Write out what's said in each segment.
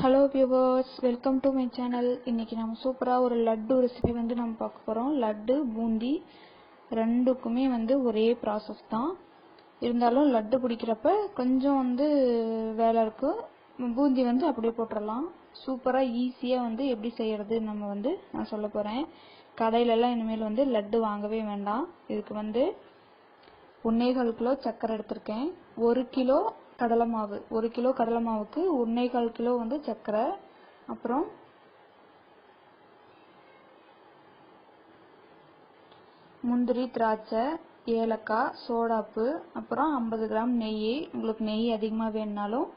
Hello viewers welcome to my channel இன்னைக்கு நம்ம சூப்பராக ஒரு லட்டு ரெசிபி வந்து நம்ம பார்க்க போகிறோம் லட்டு பூந்தி ரெண்டுக்குமே வந்து ஒரே ப்ராசஸ் தான். இருந்தாலும் லட்டு பிடிக்கிறப்ப கொஞ்சம் வந்து வேலை இருக்கும் பூந்தி வந்து அப்படியே போட்டுடலாம் சூப்பராக ஈஸியாக வந்து எப்படி செய்யறது நம்ம வந்து நான் சொல்ல போகிறேன் கடையிலலாம் இனிமேல் வந்து லட்டு வாங்கவே வேண்டாம். இதுக்கு வந்து ஒன்னேகால் கிலோ சக்கரை எடுத்திருக்கேன். ஒரு கிலோ கடலை மாவு ஒரு கிலோ கடலை மாவுக்கு ஒன்னேகால் கிலோ வந்து சர்க்கரை. அப்புறம் முந்திரி திராட்சை ஏலக்காய் சோடாப்பு. அப்புறம் ஐம்பது கிராம் நெய். உங்களுக்கு நெய் அதிகமாக வேணுனாலும்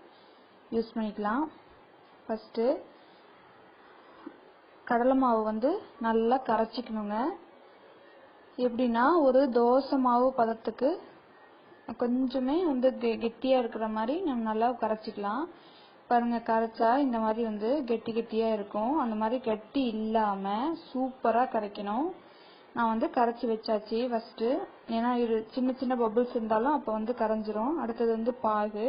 யூஸ் பண்ணிக்கலாம். ஃபஸ்ட்டு கடலை மாவு வந்து நல்லா கரைச்சிக்கணுங்க. எப்படின்னா ஒரு தோசை மாவு பதத்துக்கு கொஞ்சமே வந்து கெ கெட்டியாக இருக்கிற மாதிரி நம்ம நல்லா கரைச்சிக்கலாம். பாருங்க கரைச்சா இந்த மாதிரி வந்து கெட்டி கெட்டியாக இருக்கும். அந்த மாதிரி கெட்டி இல்லாமல் சூப்பராக கரைக்கணும். நான் வந்து கரைச்சி வச்சாச்சு ஃபஸ்ட்டு ஏன்னா இது சின்ன சின்ன பபுள்ஸ் இருந்தாலும் அப்போ வந்து கரைஞ்சிரும். அடுத்தது வந்து பாகு.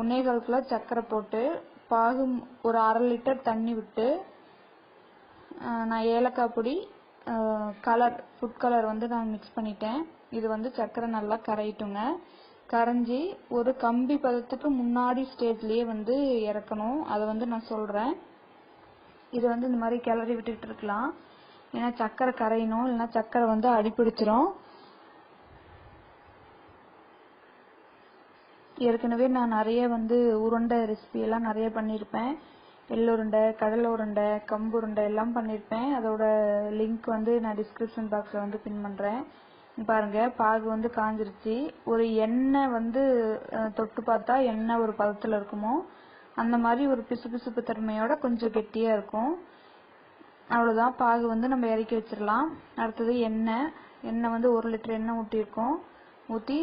ஒன்னே கால் கிலோ சர்க்கரை போட்டு பாகு ஒரு அரை லிட்டர் தண்ணி விட்டு நான் ஏலக்காய் பொடி கலர் ஃபுட் கலர் வந்து நான் மிக்ஸ் பண்ணிட்டேன். இது வந்து சர்க்கரை நல்லா கரையிட்டுங்க. கரைஞ்சி ஒரு கம்பி பதத்துக்கு முன்னாடி ஸ்டேஜ்லேயே வந்து இறக்கணும். அதை வந்து நான் சொல்கிறேன் இது வந்து இந்த மாதிரி கிளறி விட்டுட்டு இருக்கலாம். ஏன்னா சர்க்கரை கரையணும் இல்லைன்னா சர்க்கரை வந்து அடிப்பிடிச்சிரும் ஏற்கனவே நான் நிறைய வந்து உருண்டை ரெசிபி எல்லாம் நிறைய பண்ணியிருப்பேன் எள்ளுருண்டை கடலை உருண்டை கம்பு உருண்டை எல்லாம் பண்ணியிருப்பேன் அதோட லிங்க் வந்து நான் டிஸ்கிரிப்ஷன் பாக்ஸில் வந்து பின் பண்ணுறேன் பாருங்கள் பாகு வந்து காஞ்சிருச்சு. ஒரு எண்ணெய் வந்து தொட்டு பார்த்தா எண்ணெய் ஒரு பதத்தில் இருக்குமோ அந்த மாதிரி ஒரு பிசுபிசுப்பு தன்மையோட கொஞ்சம் கெட்டியாக இருக்கும். அவ்வளோதான் பாகு வந்து நம்ம இறக்கி வச்சிடலாம். அடுத்தது எண்ணெய். எண்ணெய் வந்து ஒரு லிட்டர் எண்ணெய் ஊற்றிருக்கோம் ஊற்றி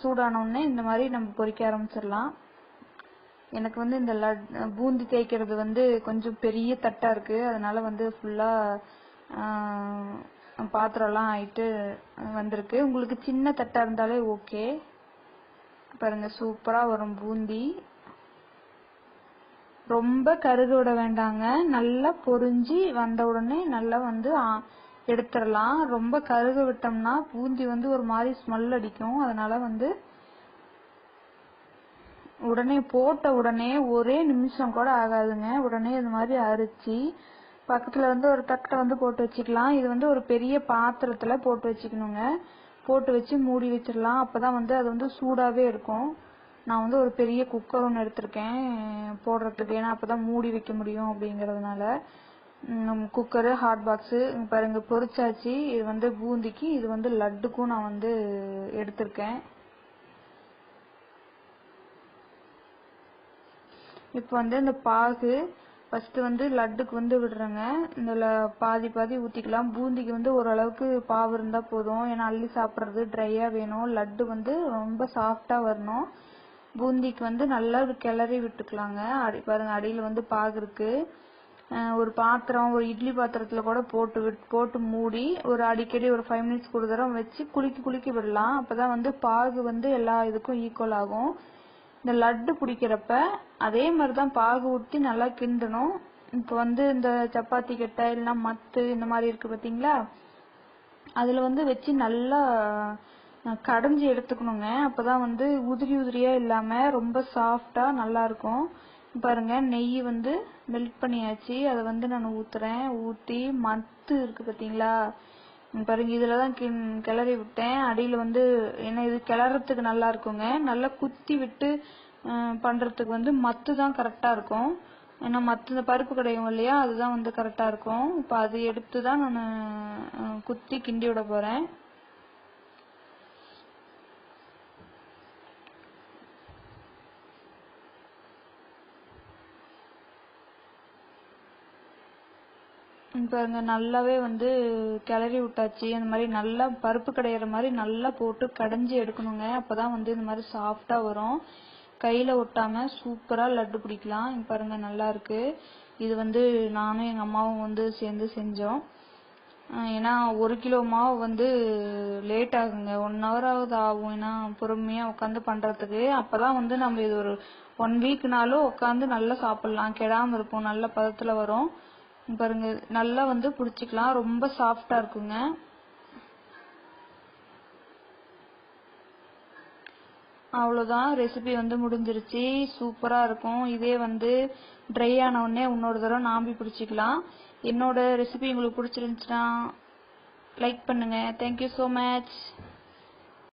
சூடானோடனே இந்த மாதிரி நம்ம பொரிக்க ஆரம்பிச்சிடலாம். எனக்கு வந்து இந்த லட் பூந்தி தேய்க்கிறது வந்து கொஞ்சம் பெரிய தட்டாக இருக்குது அதனால வந்து ஃபுல்லாக பாத்திரம்லாம் ஆயிட்டு வந்திருக்கு. உங்களுக்கு சின்ன தட்டாக இருந்தாலே ஓகே. பாருங்க சூப்பராக வரும் பூந்தி. ரொம்ப கருக விட வேண்டாங்க. நல்லா பொரிஞ்சு வந்த உடனே நல்லா வந்து எடுத்துடலாம். ரொம்ப கருக விட்டோம்னா பூந்தி வந்து ஒரு மாதிரி ஸ்மெல் அடிக்கும். அதனால வந்து உடனே போட்ட உடனே ஒரே நிமிஷம் கூட ஆகாதுங்க. உடனே இது மாதிரி அரிச்சு பக்கத்துல வந்து ஒரு தட்டை வந்து போட்டு வச்சுக்கலாம். இது வந்து ஒரு பெரிய பாத்திரத்துல போட்டு வச்சுக்கணுங்க. போட்டு வச்சு மூடி வச்சிடலாம். அப்பதான் வந்து அது வந்து சூடாவே இருக்கும். நான் வந்து ஒரு பெரிய குக்கர் ஒன்று எடுத்திருக்கேன் போடுறதுக்கு. ஏன்னா அப்பதான் மூடி வைக்க முடியும் அப்படிங்கறதுனால. குக்கரு ஹாட் பாக்ஸு பாருங்க பொரிச்சாச்சு. இது வந்து பூந்திக்கு இது வந்து லட்டுக்கும் நான் வந்து எடுத்திருக்கேன். இப்போ வந்து இந்த பாகு ஃபஸ்ட்டு வந்து லட்டுக்கு வந்து விடுறேங்க. இதில் பாதி பாதி ஊற்றிக்கலாம் பூந்திக்கு வந்து ஓரளவுக்கு பாவு இருந்தால் போதும். ஏன்னா அள்ளி சாப்பிட்றது ட்ரையாக வேணும். லட்டு வந்து ரொம்ப சாஃப்டாக வரணும். பூந்திக்கு வந்து நல்லா கிளறி விட்டுக்கலாங்க. அடி பாருங்க அடியில் வந்து பாகு இருக்குது ஒரு பாத்திரம் ஒரு இட்லி பாத்திரத்தில் கூட போட்டு விட் போட்டு மூடி ஒரு அடிக்கடி ஒரு ஃபைவ் மினிட்ஸ் ஒரு தடவை வச்சு குலுக்கி குலுக்கி விடலாம். அப்போ தான் வந்து பாகு வந்து எல்லா இதுக்கும் ஈக்குவல் ஆகும். இந்த லட்டு பிடிக்கிறப்ப அதே மாதிரி தான் பாகு ஊற்றி நல்லா கிண்டணும். இப்போ வந்து இந்த சப்பாத்தி கட்டை இல்லைன்னா மத்து இந்த மாதிரி இருக்கு பார்த்தீங்களா அதில் வந்து வச்சு நல்லா கடைஞ்சி எடுத்துக்கணுங்க. அப்பதான் வந்து உதிரி உதிரியா இல்லாம ரொம்ப சாஃப்டா நல்லா இருக்கும் பாருங்க நெய் வந்து மெல்ட் பண்ணியாச்சு. அதை வந்து நான் ஊத்துறேன். ஊத்தி மத்து இருக்கு பார்த்தீங்களா பாருங்க இதுலதான் கிளறி விட்டேன். அடியில் வந்து ஏன்னா இது கிளறத்துக்கு நல்லா இருக்குங்க. நல்லா குத்தி விட்டு பண்ணுறதுக்கு வந்து மத்து தான் கரெக்டாக இருக்கும். ஏன்னா மத்து இந்த பருப்பு கிடையும் இல்லையா அதுதான் வந்து கரெக்டாக இருக்கும். இப்போ அது எடுத்து தான் நான் குத்தி கிண்டி விட போகிறேன் பாருங்க நல்லாவே வந்து கிளறி விட்டாச்சு. அந்த மாதிரி நல்லா பருப்பு கடையிற மாதிரி நல்லா போட்டு கடைஞ்சி எடுக்கணுங்க. அப்போ தான் வந்து இந்த மாதிரி சாஃப்டாக வரும். கையில் ஒட்டாமல் சூப்பராக லட்டு பிடிக்கலாம். பாருங்க நல்லா இருக்கு. இது வந்து நானும் எங்கள் அம்மாவும் வந்து சேர்ந்து செஞ்சோம். ஏன்னா ஒரு கிலோ மாவு வந்து லேட் ஆகுங்க. ஒன் ஹவர் ஆகுது ஆகும். ஏன்னா பொறுமையாக உட்காந்து பண்ணுறதுக்கு அப்போ தான் வந்து நம்ம இது ஒரு ஒன் வீக்னாலும் உட்காந்து நல்லா சாப்பிட்லாம். கெடாமல் இருக்கும் நல்ல பதத்தில் வரும். பாருங்க நல்லா வந்து புடிச்சுக்கலாம். ரொம்ப சாஃப்டா இருக்குங்க. அவ்வளோதான் ரெசிபி வந்து முடிஞ்சிருச்சு. சூப்பரா இருக்கும். இதே வந்து ட்ரை ஆன உடனே இன்னொரு தடவை நாம்பி பிடிச்சிக்கலாம். என்னோட ரெசிபி உங்களுக்கு பிடிச்சிருந்துச்சுன்னா லைக் பண்ணுங்க. Thank you so much